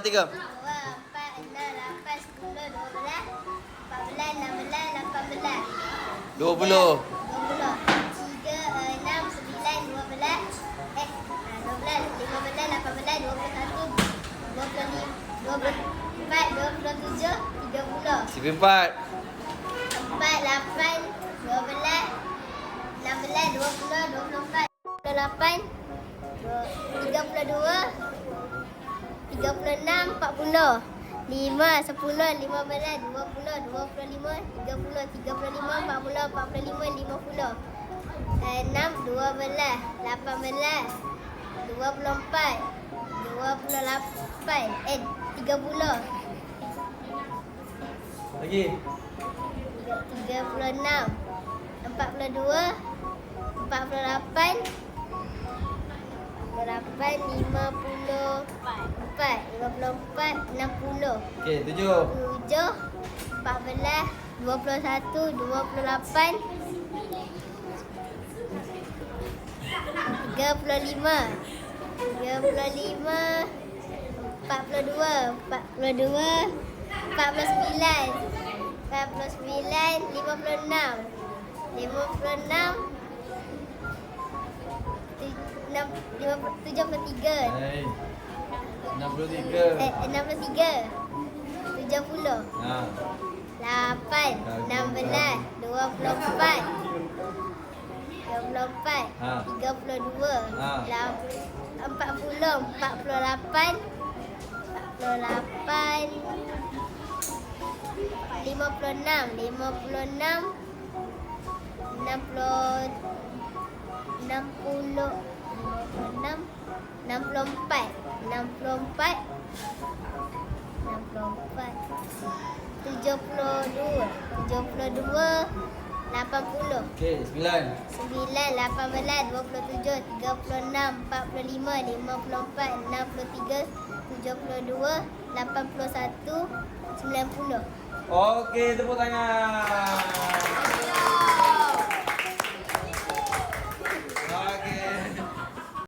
Tiga. Dua, dua. Dua puluh. Dua. Tiga, dua dua dua satu, dua puluh lima, dua puluh empat, dua puluh tujuh, tiga puluh. Siapa empat? Empat, lapan, dua belas, enam belas, dua puluh, dua puluh empat, dua lapan, dua- tiga puluh dua, Lima, sepuluh, lima belas, dua puluh, dua puluh lima, tiga puluh, tiga puluh lima, empat puluh, empat puluh lima, lima puluh. Enam, dua belas, lapan belas, dua puluh empat, dua puluh lapan, eh, tiga puluh. Lagi. Tiga puluh enam Empat puluh dua Empat puluh lapan Lapan Lima puluh Empat Lima puluh empat Enam puluh Okey, tujuh. Tujuh Empat belas Dua puluh satu Dua puluh lapan Tiga puluh lima Tiga puluh lima Empat puluh dua Empat puluh dua Empat puluh sembilan Empat puluh sembilan Lima puluh enam Lima puluh enam enam lima puluh- Tujuh puluh tiga. Enam puluh tiga. Eh, enam puluh tiga. Tujuh puluh. Ha. Lapan. Enam belas. Dua puluh empat. Dua puluh empat. Ha. Tiga puluh dua. Ha. Empat puluh Empat puluh lapan. Empat puluh lapan. Lima puluh enam. Lima puluh enam. Enam puluh Enam Okey, sembilan. Sembilan, lapan belas, dua puluh tujuh, tiga puluh enam, empat puluh lima, lima puluh empat, enam puluh tiga, tujuh puluh dua, lapan puluh satu, sembilan puluh. Okey, tepuk tangan.